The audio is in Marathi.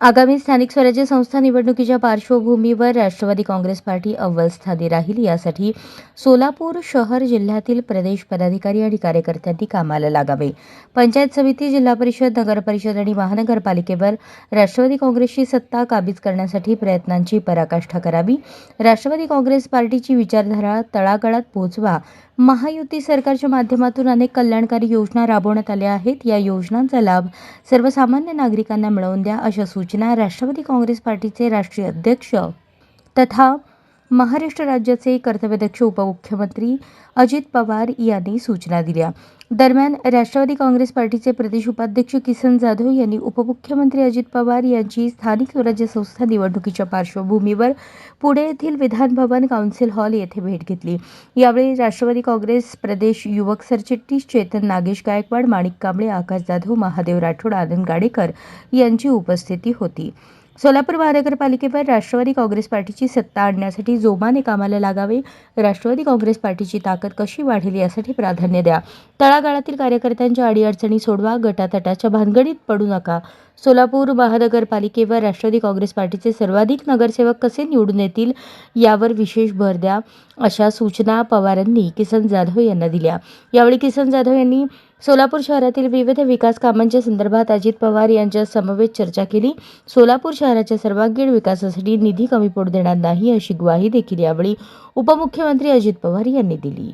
आगामी स्थानिक स्वराज्य संस्था निवडणुकीच्या पार्श्वभूमीवर राष्ट्रवादी काँग्रेस पार्टी अव्वल स्थानी राहील. यासाठी सोलापूर शहर जिल्ह्यातील प्रदेश पदाधिकारी आणि कार्यकर्त्यांनी कामाला लागावे. पंचायत समिती जिल्हा परिषद नगरपरिषद आणि महानगरपालिकेवर राष्ट्रवादी काँग्रेसची सत्ता काबीज करण्यासाठी प्रयत्नांची पराकाष्ठा करावी. राष्ट्रवादी काँग्रेस पार्टीची विचारधारा तळागाळात पोहोचवा महायुती सरकारच्या माध्यमातून अनेक कल्याणकारी योजना राबवण्यात आल्या आहेत. या योजनांचा लाभ सर्वसामान्य नागरिकांना मिळवून द्या अशा सूचना राष्ट्रवादी काँग्रेस पार्टीचे राष्ट्रीय अध्यक्ष तथा महाराष्ट्र राज्याचे कर्तव्यदक्ष उपमुख्यमंत्री अजित पवार यांनी सूचना दिल्या. दरम्यान राष्ट्रवादी काँग्रेस पार्टीचे प्रदेश उपाध्यक्ष किसन जाधव यांनी उपमुख्यमंत्री अजित पवार यांची स्थानिक स्वराज्य संस्था निवडणुकीच्या पार्श्वभूमीवर पुणे येथील विधान भवन काउन्सिल हॉल येथे भेट घेतली. यावेळी राष्ट्रवादी काँग्रेस प्रदेश युवक सरचिटणीस चेतन नागेश गायकवाड माणिक कांबळे आकाश जाधव महादेव राठोड आनंद गाडेकर यांची उपस्थिती होती. सोलापूर महानगरपालिकेवर राष्ट्रवादी काँग्रेस पार्टीची सत्ता आणण्यासाठी जोमाने कामाला लागावे. राष्ट्रवादी काँग्रेस पार्टीची ताकद कशी वाढेल यासाठी प्राधान्य द्या. तळागाळातील कार्यकर्त्यांच्या अडीअडचणी सोडवा. गटातटाच्या भानगडीत पडू नका. सोलापूर महानगरपालिकेवर राष्ट्रवादी काँग्रेस पार्टीचे सर्वाधिक नगरसेवक कसे निवडून येतील यावर विशेष भर द्या अशा सूचना पवारांनी किसन जाधव यांना दिल्या. यावेळी किसन जाधव यांनी सोलापूर शहरातील विविध विकास कामांच्या संदर्भात अजित पवार यांच्या समवेत चर्चा केली. सोलापूर शहराच्या सर्वांगीण विकासासाठी निधी कमी पडू देणार नाही अशी ग्वाही देखील यावेळी उपमुख्यमंत्री अजित पवार यांनी दिली.